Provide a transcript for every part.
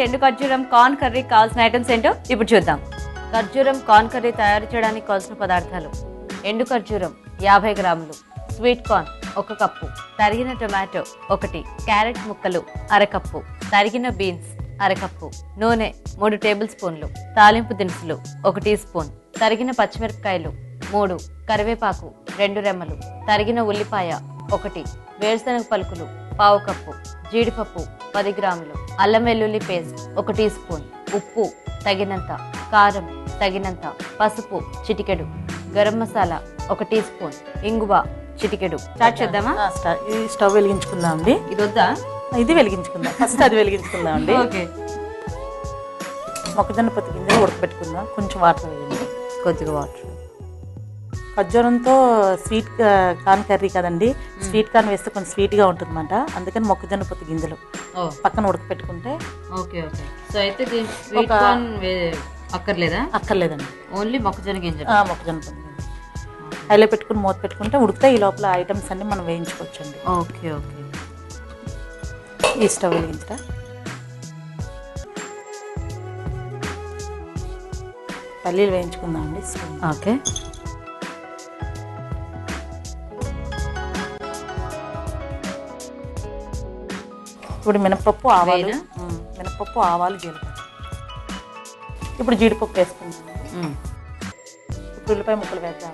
ఎండు ఖర్జూరం corn curry కావాల్సిన ఐటమ్స్ ఏంటో ఇప్పుడు చూద్దాం. ఖర్జూరం కార్న్ కర్రీ తయారు చేయడానికి కావాల్సిన పదార్థాలు. ఎండు ఖర్జూరం యాభై గ్రాములు. స్వీట్ కార్న్ ఒక కప్పు. తరిగిన టొమాటో ఒకటి. క్యారెట్ ముక్కలు అరకప్పు. తరిగిన బీన్స్ అరకప్పు. నూనె మూడు టేబుల్ స్పూన్లు. తాలింపు దినుసులు ఒక టీ స్పూన్. తరిగిన పచ్చిమిరపకాయలు మూడు. కరివేపాకు రెండు రెమ్మలు. తరిగిన ఉల్లిపాయ ఒకటి. వేరుశనగ పలుకులు పావు కప్పు. జీడిపప్పు పది గ్రాములు అల్లం వెల్లుల్లి పేస్ట్ ఒక టీ స్పూన్ ఉప్పు తగినంత కారం తగినంత పసుపు చిటికెడు గరం మసాలా ఒక టీ స్పూన్ ఇంగువ చిటికెడు. స్టార్ట్ చేద్దామా? స్టవ్ వెలిగించుకుందాం అండి. ఇది వద్దా? ఇది వెలిగించుకుందాం. ఫస్ట్ అది వెలిగించుకుందాం అండి. ఓకే. మొక్కజొన్న పొత్తి గింజలు ఉడకబెట్టుకుందాం. కొంచెం వాటర్ వేయండి. కొద్దిగా వాటర్. ఖర్జూరంతో స్వీట్ కార్న్ కర్రీ కదండి. స్వీట్ కార్న్ వేస్తే కొంచెం స్వీట్గా ఉంటుంది అనమాట అందుకని మొక్కజొన్న పొత్తి గింజలు ఓ. పక్కన ఉడకపెట్టుకుంటే ఓకే ఓకే. సో అయితే స్వీట్ కార్న్ అక్కర్లేదా? అక్కర్లేదండి. ఓన్లీ మొక్కజొన్న గింజలు. మొక్కజొన్న పొత్తి హైలో పెట్టుకుని మూత పెట్టుకుంటే ఉడికితే ఈ లోపల ఐటమ్స్ అన్ని మనం వేయించుకోవచ్చండి. Okay okay. ఈ స్టవ్ వెలిగించరా? పల్లీలు వేయించుకుందాం అండి ఓకే. ఇప్పుడు మినపప్పు ఆవాలు. మినపప్పు ఆవాలు జీలకర్ర. ఇప్పుడు జీడిపప్పు వేసుకుందాం. ఇప్పుడు ఉల్లిపాయ ముక్కలు వేద్దాం.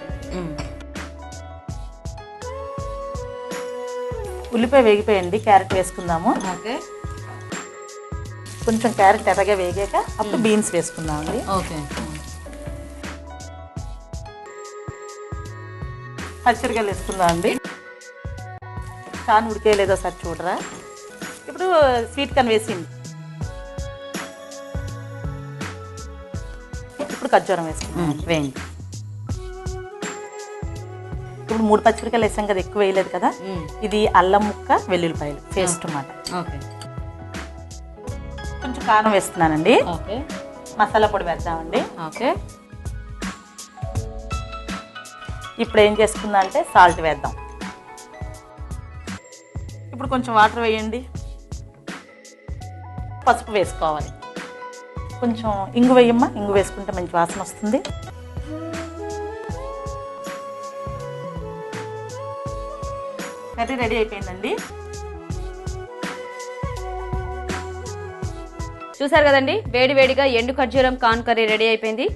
ఉల్లిపాయ వేగిపోయండి క్యారెట్ వేసుకుందాము. ఓకే. కొంచెం క్యారెట్ ఎర్రగా వేగాక అప్పుడు బీన్స్ వేసుకుందాం అండి. ఓకే. పచ్చిమిరకాయలు వేసుకుందాం అండి. కాను ఉడికేయలేదో సార్ చూడరా. ఇప్పుడు స్వీట్ కార్న్ వేసింది. ఇప్పుడు ఖర్జూరం వేసుకుందాం. వేయండి. ఇప్పుడు మూడు పచ్చిమిరకాయలు వేసాం కదా ఎక్కువ వేయలేదు కదా? ఇది అల్లం ముక్క వెల్లుల్లిపాయలు. పేస్ట్ అన్నమాట. ఓకే. కొంచెం కారం వేస్తున్నానండి. మసాలా పొడి వేద్దామండి. ఓకే. ఇప్పుడు ఏం చేసుకుందాం అంటే సాల్ట్ వేద్దాం. ఇప్పుడు కొంచెం వాటర్ వేయండి. పసుపు వేసుకోవాలి. కొంచెం ఇంగు వేయమ్మా ఇంగు వేసుకుంటే మంచి వాసన వస్తుంది. కర్రీ రెడీ అయిపోయిందండి. చూసారు కదండి వేడి వేడిగా ఎండు ఖర్జూరం కాన్ కర్రీ రెడీ అయిపోయింది.